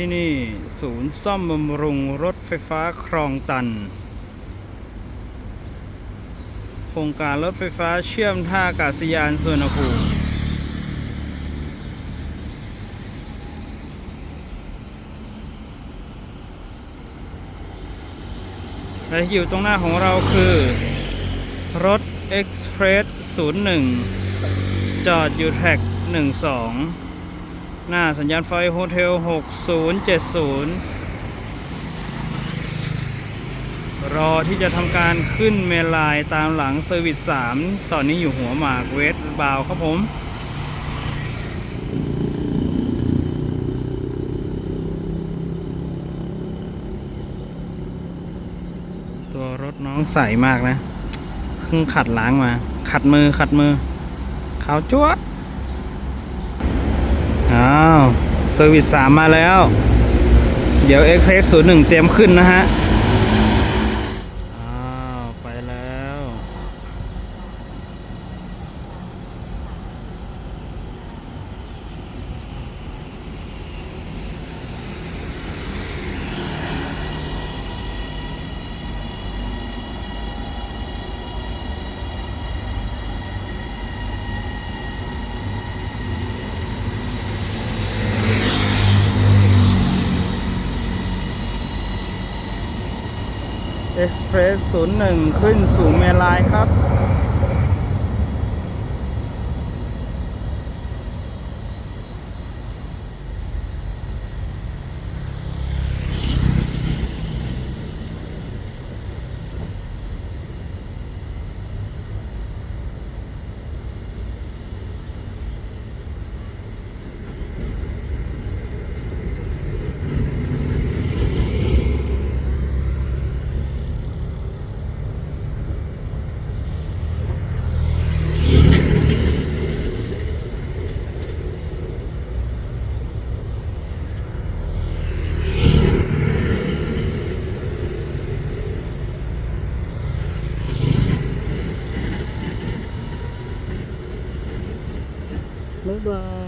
ที่นี่ศูนย์ซ่อมบำรุงรถไฟฟ้าคลองตัน โครงการรถไฟฟ้าเชื่อมท่าอากาศยานสุวรรณภูมิและอยู่ตรงหน้าของเราคือ รถ Express 01 จอดอยู่แท็ก 12 หน้าสัญญาณไฟโฮเทล 6070 รอที่จะทำการขึ้นเมลไลน์ตามหลังเซอร์วิส 3 ตอนนี้อยู่หัวหมากเวสบาวครับผมตัวรถน้องใสมากนะ เพิ่งขัดล้างมา ขัดมือขัดมือขาวจั๊วะ อ้าวเซอร์วิสสามมาแล้ว เดี๋ยวเอ็กเพรสศูนย์หนึ่งเตรียมขึ้นนะฮะ อ้าว ไปแล้ว เอ็กซ์เพรสศูนย์หนึ่งขึ้นสู่เมลายครับ Bye-bye.